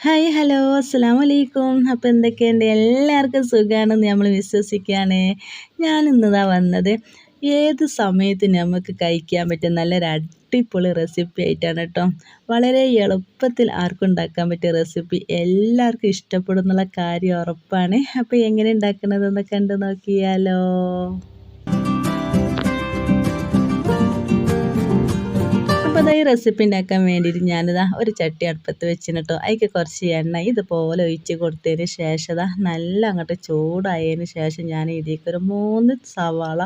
Hi hello. അസ്സാം വലൈക്കും അപ്പോൾ എന്തൊക്കെയുണ്ട്? എല്ലാവർക്കും സുഖമാണെന്ന് നമ്മൾ വിശ്വസിക്കുകയാണ് ഞാൻ ഇന്നതാ വന്നത് ഏത് സമയത്ത് നമുക്ക് കഴിക്കാൻ പറ്റിയ നല്ലൊരു അടിപൊളി റെസിപ്പി ആയിട്ടാണ് കേട്ടോ വളരെ എളുപ്പത്തിൽ ആർക്കും ഉണ്ടാക്കാൻ പറ്റിയ റെസിപ്പി എല്ലാവർക്കും ഇഷ്ടപ്പെടുന്നുള്ള കാര്യം ഉറപ്പാണ്. അപ്പോൾ എങ്ങനെ ഉണ്ടാക്കുന്നതെന്ന് കണ്ടു നോക്കിയാലോ. അപ്പോൾ ഈ റെസിപ്പി ഉണ്ടാക്കാൻ വേണ്ടിയിട്ട് ഞാനിതാ ഒരു ചട്ടി അടുപ്പത്ത് വെച്ചിന് കേട്ടോ അതിക്ക് കുറച്ച് എണ്ണ ഇതുപോലെ ഒഴിച്ച് കൊടുത്തതിന് ശേഷം നല്ല അങ്ങോട്ട് ചൂടായതിന് ശേഷം ഞാൻ ഇതിലേക്ക് ഒരു മൂന്ന് സവാള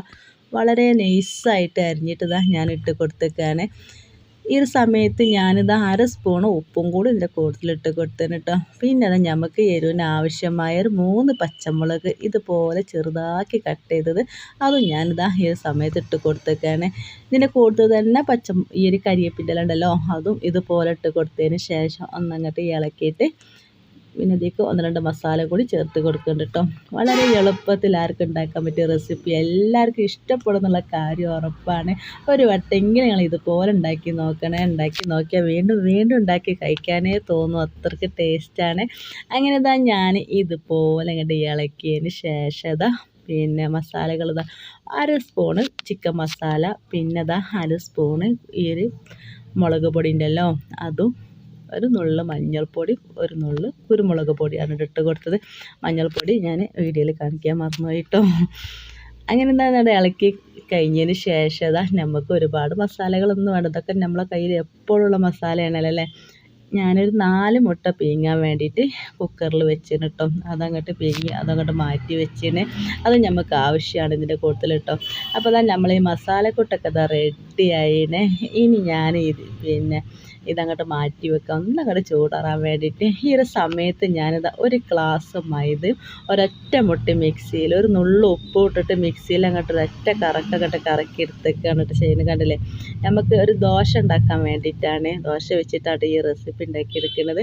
വളരെ നൈസായിട്ട് അരിഞ്ഞിട്ട് ഇതാ ഞാൻ ഇട്ട് കൊടുത്തേക്കാണ്. ഈ ഒരു സമയത്ത് ഞാനിത് അര സ്പൂൺ ഉപ്പും കൂടി ഇതിന്റെ കൂട്ടത്തിലിട്ട് കൊടുത്തേന് കേട്ടോ പിന്നെ അത് നമുക്ക് എരിവിന് ആവശ്യമായ ഒരു മൂന്ന് പച്ചമുളക് ഇതുപോലെ ചെറുതാക്കി കട്ട് ചെയ്തത് അതും ഞാനിതാ ഈ ഒരു സമയത്ത് ഇട്ട് കൊടുത്തേക്കാണ്. ഇതിന്റെ കൂടുതൽ തന്നെ പച്ച ഈ ഒരു കരിയേപ്പിന്റെ ഉണ്ടല്ലോ അതും ഇതുപോലെ ഇട്ട് കൊടുത്തതിന് ശേഷം ഒന്നങ്ങോട്ട് ഇളക്കിയിട്ട് പിന്നെ ഇതിലേക്ക് ഒന്ന് രണ്ട് മസാല കൂടി ചേർത്ത് കൊടുക്കുന്നുണ്ട് കേട്ടോ. വളരെ എളുപ്പത്തിൽ ആർക്കും ഉണ്ടാക്കാൻ പറ്റിയ റെസിപ്പി എല്ലാവർക്കും ഇഷ്ടപ്പെടുന്നുള്ള കാര്യം ഉറപ്പാണ്. ഒരു വട്ടെങ്കിലും നിങ്ങൾ ഇതുപോലെ ഉണ്ടാക്കി നോക്കണേ ഉണ്ടാക്കി നോക്കിയാൽ വീണ്ടും വീണ്ടും ഉണ്ടാക്കി കഴിക്കാനേ തോന്നും. അത്രയ്ക്ക് ടേസ്റ്റാണ് അങ്ങനെ ഇതാ ഞാൻ ഇതുപോലെ ഇങ്ങോട്ട് ഇളക്കിയതിന് ശേഷം ഇതാ പിന്നെ മസാലകൾ ഇതാ അര സ്പൂണ് ചിക്കൻ മസാല പിന്നെ ഇതാ അര സ്പൂണ് ഈ ഒരു മുളക് പൊടി ഉണ്ടല്ലോ അതും ഒരു നുള്ള് മഞ്ഞൾപ്പൊടി ഒരു നുള്ള് കുരുമുളക് പൊടിയാണ് ഇട്ട് കൊടുത്തത്. മഞ്ഞൾപ്പൊടി ഞാൻ വീഡിയോയിൽ കാണിക്കാൻ മറന്നുപോയി കേട്ടോ അങ്ങനെ എന്താ ഇളക്കി കഴിഞ്ഞതിന് ശേഷം അതാ നമുക്ക് ഒരുപാട് മസാലകളൊന്നും വേണ്ട. ഇതൊക്കെ നമ്മളെ കയ്യിൽ എപ്പോഴുള്ള മസാലയാണല്ലോ അല്ലേ? ഞാനൊരു നാല് മുട്ട പീങ്ങാൻ വേണ്ടിയിട്ട് കുക്കറിൽ വെച്ചിന് കേട്ടോ അതങ്ങോട്ട് പീങ്ങി അതങ്ങോട്ട് മാറ്റി വെച്ചിന്. അത് നമുക്ക് ആവശ്യമാണ് ഇതിന്റെ കൂട്ടത്തിൽ കേട്ടോ അപ്പോൾ അതാ നമ്മൾ ഈ മസാലക്കൂട്ടൊക്കെ ഇതാ റെഡി ആയിനെ. ഇനി ഞാൻ ഇത് പിന്നെ ഇതങ്ങോട്ട് മാറ്റി വെക്കാം ഒന്നങ്ങോട്ട് ചൂടാറാൻ വേണ്ടിയിട്ട് ഈ ഒരു സമയത്ത് ഞാനിത് ഒരു ഗ്ലാസ് മൈദ ഒരൊറ്റ മുട്ടി മിക്സിയിൽ ഒരു നുള്ളു ഉപ്പ് ഇട്ടിട്ട് മിക്സിയിൽ അങ്ങോട്ട് ഒരൊറ്റ കറക്കങ്ങോട്ട് കറക്കി എടുത്തേക്കാണ് കേട്ടോ ചെയ്യുന്നത് കണ്ടില്ലേ? നമുക്ക് ഒരു ദോശ ഉണ്ടാക്കാൻ വേണ്ടിയിട്ടാണ്. ദോശ വെച്ചിട്ടാണ് ഈ റെസിപ്പി ഉണ്ടാക്കിയെടുക്കുന്നത്.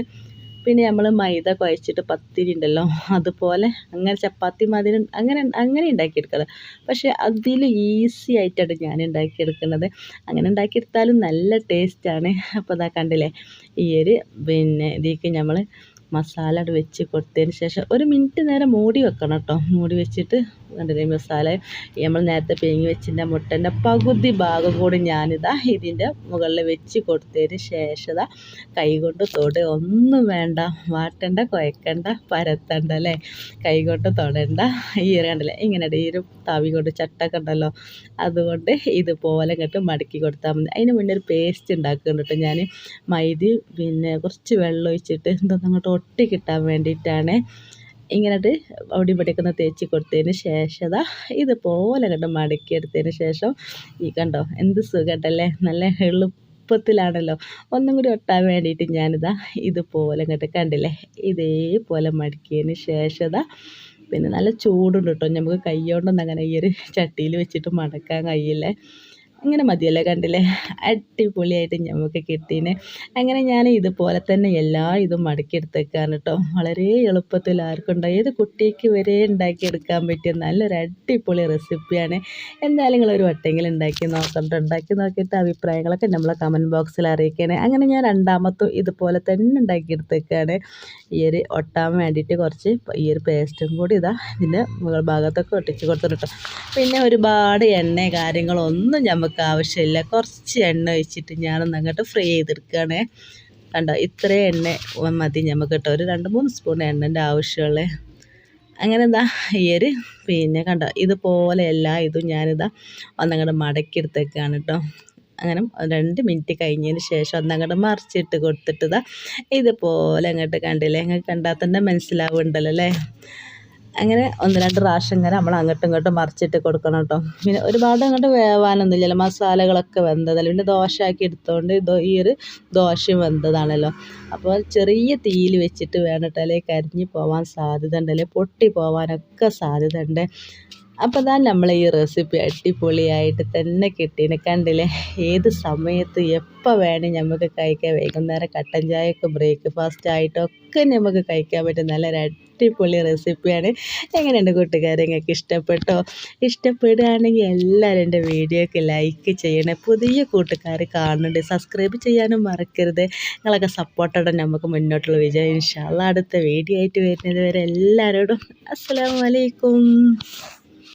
പിന്നെ നമ്മൾ മൈദ കുഴച്ചിട്ട് പത്തിരി ഉണ്ടല്ലോ അതുപോലെ അങ്ങനെ ചപ്പാത്തി മാതിരി അങ്ങനെ അങ്ങനെ ഉണ്ടാക്കിയെടുക്കുന്നത് പക്ഷേ അതിൽ ഈസി ആയിട്ടാണ് ഞാൻ ഉണ്ടാക്കിയെടുക്കുന്നത്. അങ്ങനെ ഉണ്ടാക്കിയെടുത്താലും നല്ല ടേസ്റ്റാണ് അപ്പോൾ അതാ കണ്ടില്ലേ? ഈ ഒരു പിന്നെ ഇതിലേക്ക് നമ്മൾ മസാല അവിടെ വെച്ച് കൊടുത്തതിന് ശേഷം ഒരു മിനിറ്റ് നേരം മൂടി വെക്കണം കേട്ടോ. മൂടി വെച്ചിട്ട് കണ്ടില്ലേ മസാല നമ്മൾ നേരത്തെ പിഴിഞ്ഞ് വെച്ചിന്റെ മുട്ടന്റെ പകുതി ഭാഗം കൂടി ഞാനിതാ ഇതിന്റെ മുകളിൽ വെച്ച് കൊടുത്തതിന് ശേഷം കൈ കൊണ്ട് തൊട്. ഒന്നും വേണ്ട വാട്ടണ്ട കുഴക്കണ്ട പരത്തണ്ട അല്ലേ? കൈ കൊണ്ട് തൊടണ്ട. ഈര കണ്ടല്ലേ ഇങ്ങനെ ഈ തവി കൊണ്ട് ചട്ടൊക്കെ ഉണ്ടല്ലോ അതുകൊണ്ട് ഇതുപോലെ ഇങ്ങോട്ട് മടക്കി കൊടുത്താൽ മതി. അതിന് മുന്നേ ഒരു പേസ്റ്റ് ഉണ്ടാക്കുന്നുണ്ട് ഞാൻ മൈദി പിന്നെ കുറച്ച് വെള്ളം ഒഴിച്ചിട്ട് എന്തൊന്നും അങ്ങോട്ട് ഒട്ടി കിട്ടാൻ വേണ്ടിയിട്ടാണ് ഇങ്ങനെട്ട് അവിടെ ഇവിടേക്ക് ഒന്ന് തേച്ച് കൊടുത്തതിന് ശേഷം ഇതുപോലെ കണ്ട് മടക്കിയെടുത്തതിന് ശേഷം ഈ കണ്ടോ എന്ത് സുഖമുണ്ടല്ലേ നല്ല എളുപ്പത്തിലാണല്ലോ. ഒന്നും കൂടി ഒട്ടാൻ വേണ്ടിയിട്ട് ഞാനിതാ ഇതുപോലെ കണ്ട് കണ്ടില്ലേ? ഇതേപോലെ മടക്കിയതിന് ശേഷം പിന്നെ നല്ല ചൂടുണ്ട് കേട്ടോ. നമുക്ക് കൈ കൊണ്ടൊന്നും അങ്ങനെ ഈ ഒരു ചട്ടിയിൽ വെച്ചിട്ട് മടക്കാൻ കഴിയില്ലേ. അങ്ങനെ മതിയല്ലേ കണ്ടില്ലേ? അടിപൊളിയായിട്ട് നമുക്ക് കിട്ടീനെ. അങ്ങനെ ഞാൻ ഇതുപോലെ തന്നെ എല്ലാ ഇതും മടക്കിയെടുത്തേക്കാണ് കേട്ടോ വളരെ എളുപ്പത്തിൽ ആർക്കും ഏത് കുട്ടിക്ക് വരെ ഉണ്ടാക്കിയെടുക്കാൻ പറ്റിയ നല്ലൊരു അടിപൊളി റെസിപ്പിയാണ്. എന്തായാലും നിങ്ങളൊരു വട്ടെങ്കിലും ഉണ്ടാക്കി നോക്കണ്ട ഉണ്ടാക്കി നോക്കിയിട്ട് അഭിപ്രായങ്ങളൊക്കെ നമ്മളെ കമന്റ് ബോക്സിൽ അറിയിക്കണേ. അങ്ങനെ ഞാൻ രണ്ടാമത്തും ഇതുപോലെ തന്നെ ഉണ്ടാക്കിയെടുത്തേക്കാണ് ഈ ഒരു ഒട്ടാൻ വേണ്ടിയിട്ട് കുറച്ച് ഈ ഒരു പേസ്റ്റും കൂടി ഇതാ ഇതിന്റെ മുകൾ ഭാഗത്തൊക്കെ ഒട്ടിച്ച് കൊടുത്തിട്ടോ പിന്നെ ഒരുപാട് എണ്ണ കാര്യങ്ങളൊന്നും നമുക്ക് നമുക്ക് ആവശ്യമില്ല. കുറച്ച് എണ്ണ ഒഴിച്ചിട്ട് ഞാനൊന്ന് അങ്ങോട്ട് ഫ്രൈ ചെയ്തെടുക്കുകയാണ്. കണ്ടോ ഇത്രയും എണ്ണ മതി നമുക്ക് കേട്ടോ. ഒരു രണ്ട് മൂന്ന് സ്പൂൺ എണ്ണന്റെ ആവശ്യമുള്ള. അങ്ങനെ എന്താ ഈ ഒരു പിന്നെ കണ്ടോ ഇതുപോലെ എല്ലാ ഇതും ഞാനിതാ ഒന്നങ്ങോട്ട് മടക്കിയെടുത്തേക്കാണ് കേട്ടോ. അങ്ങനെ രണ്ട് മിനിറ്റ് കഴിഞ്ഞതിന് ശേഷം ഒന്നങ്ങോട്ട് മറിച്ചിട്ട് കൊടുത്തിട്ടതാ ഇതുപോലെ അങ്ങോട്ട് കണ്ടില്ലേ? അങ്ങനെ കണ്ടാൽ തന്നെ മനസ്സിലാവുണ്ടല്ലോ അല്ലേ? അങ്ങനെ ഒന്ന് രണ്ട് പ്രാവശ്യം ഇങ്ങനെ നമ്മൾ അങ്ങോട്ടും ഇങ്ങോട്ടും മറിച്ചിട്ട് കൊടുക്കണം കേട്ടോ പിന്നെ ഒരുപാട് അങ്ങോട്ട് വേവാനൊന്നുമില്ലല്ലോ. മസാലകളൊക്കെ വെന്തതല്ലേ. പിന്നെ ദോശ ആക്കി എടുത്തുകൊണ്ട് ഈ ഒരു ദോശയും വെന്തതാണല്ലോ. അപ്പോൾ ചെറിയ തീയിൽ വെച്ചിട്ട് വേണം കേട്ടോ അല്ലെങ്കിൽ കരിഞ്ഞ് പോവാൻ സാധ്യത ഉണ്ട് അല്ലെങ്കിൽ പൊട്ടി പോവാനൊക്കെ സാധ്യത ഉണ്ട് അപ്പോൾ ദാ നമ്മൾ ഈ റെസിപ്പി അടിപൊളിയായിട്ട് തന്നെ കിട്ടീന്. കണ്ടില്ലേ? ഏത് സമയത്ത് എപ്പോൾ വേണേൽ നമുക്ക് കഴിക്കാം. വൈകുന്നേരം കട്ടൻ ചായക്ക് ബ്രേക്ക്ഫാസ്റ്റ് ആയിട്ടൊക്കെ നമുക്ക് കഴിക്കാൻ പറ്റും. നല്ലൊരു അടിപൊളി റെസിപ്പിയാണ്. എങ്ങനെയുണ്ട് കൂട്ടുകാരെ? നിങ്ങൾക്ക് ഇഷ്ടപ്പെട്ടോ? ഇഷ്ടപ്പെടുകയാണെങ്കിൽ എല്ലാവരും എന്റെ വീഡിയോക്ക് ലൈക്ക് ചെയ്യണേ. പുതിയ കൂട്ടുകാർ കാണുന്നുണ്ട്. സബ്സ്ക്രൈബ് ചെയ്യാനും മറക്കരുത്. നിങ്ങളൊക്കെ സപ്പോർട്ടോടെ നമുക്ക് മുന്നോട്ടുള്ള വിജയം. ഇൻഷാല്ല അടുത്ത വീഡിയോ ആയിട്ട് വരുന്നത് വരെ എല്ലാവരോടും അസ്സാം വലൈക്കും